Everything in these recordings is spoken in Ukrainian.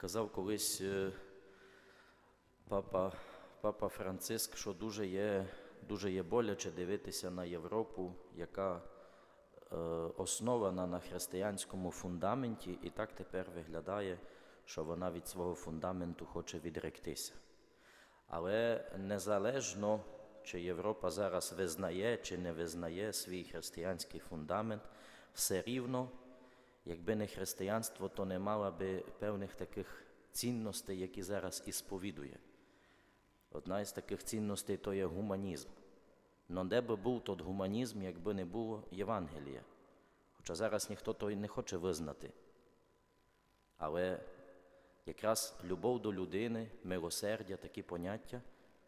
Казав колись е, папа, папа Франциск, що дуже є, дуже є боляче дивитися на Європу, яка е, основана на християнському фундаменті, і так тепер виглядає, що вона від свого фундаменту хоче відректися. Але незалежно, чи Європа зараз визнає чи не визнає свій християнський фундамент, все рівно, якби не християнство, то не мала би певних таких цінностей, які зараз і сповідує. Одна із таких цінностей то є гуманізм. Но де би був тот гуманізм, якби не було Євангелія? Хоча зараз ніхто то й не хоче визнати. Але якраз любов до людини, милосердя, такі поняття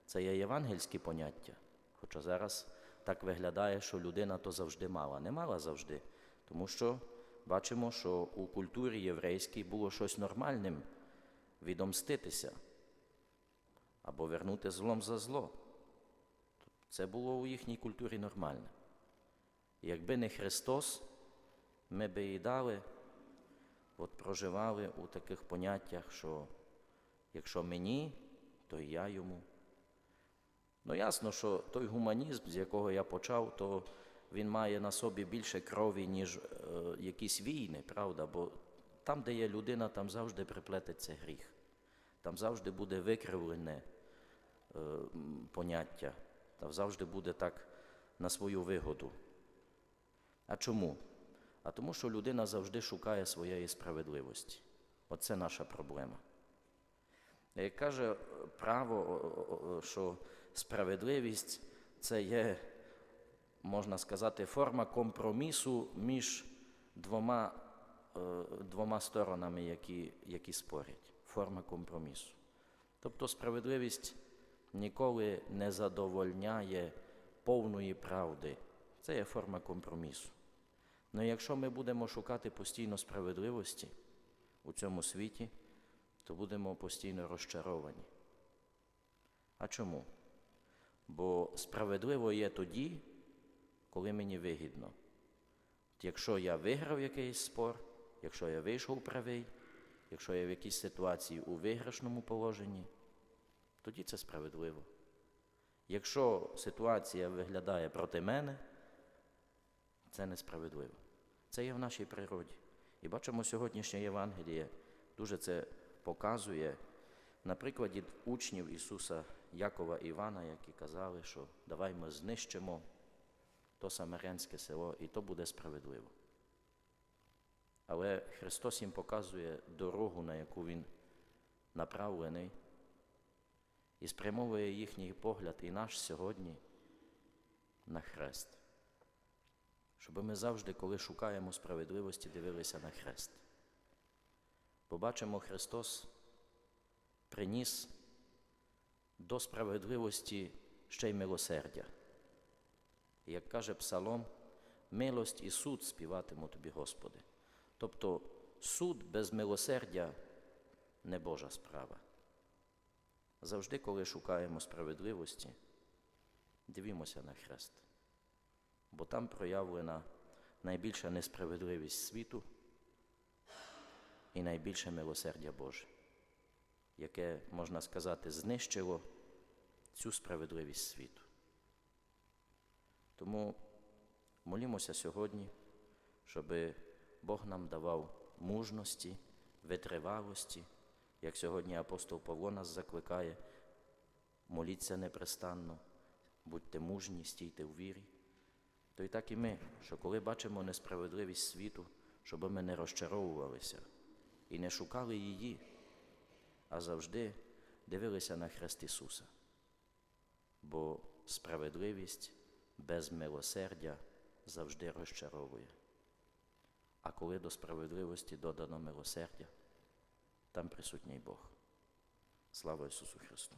це є євангельські поняття. Хоча зараз так виглядає, що людина то завжди мала. Не мала завжди, тому що бачимо, що у культурі єврейській було щось нормальним відомститися або вернути злом за зло. Це було у їхній культурі нормальне. Якби не Христос, ми би і дали, от проживали у таких поняттях, що якщо мені, то і я йому. Ну ясно, що той гуманізм, з якого я почав, то він має на собі більше крові, ніж е, якісь війни, правда? Бо там, де є людина, там завжди приплететься гріх. Там завжди буде викривлене е, поняття, там завжди буде так на свою вигоду. А чому? А тому, що людина завжди шукає своєї справедливості. Оце наша проблема. Як каже право, що справедливість це є, можна сказати, форма компромісу між двома, е, двома сторонами, які, які спорять. Форма компромісу. Тобто справедливість ніколи не задовольняє повної правди. Це є форма компромісу. Ну якщо ми будемо шукати постійно справедливості у цьому світі, то будемо постійно розчаровані. А чому? Бо справедливо є тоді, коли мені вигідно. Якщо я виграв якийсь спор, якщо я вийшов правий, якщо я в якійсь ситуації у виграшному положенні, тоді це справедливо. Якщо ситуація виглядає проти мене, це несправедливо. Це є в нашій природі. І бачимо сьогоднішнє Євангеліє дуже це показує на прикладі учнів Ісуса Якова і Івана, які казали, що давай ми знищимо то самарянське село, і то буде справедливо. Але Христос їм показує дорогу, на яку Він направлений, і спрямовує їхній погляд і наш сьогодні на хрест. Щоб ми завжди, коли шукаємо справедливості, дивилися на хрест. Побачимо, Христос приніс до справедливості ще й милосердя. Як каже Псалом, милость і суд співатиму тобі, Господи. Тобто суд без милосердя не Божа справа. Завжди, коли шукаємо справедливості, дивімося на хрест, бо там проявлена найбільша несправедливість світу і найбільше милосердя Боже, яке, можна сказати, знищило цю справедливість світу. Тому молімося сьогодні, щоб Бог нам давав мужності, витривалості, як сьогодні апостол Павло нас закликає, моліться непрестанно, будьте мужні, стійте в вірі. То і так і ми, що коли бачимо несправедливість світу, щоб ми не розчаровувалися і не шукали її, а завжди дивилися на хрест Ісуса. Бо справедливість без милосердя завжди розчаровує. А коли до справедливості додано милосердя, там присутній Бог. Слава Ісусу Христу!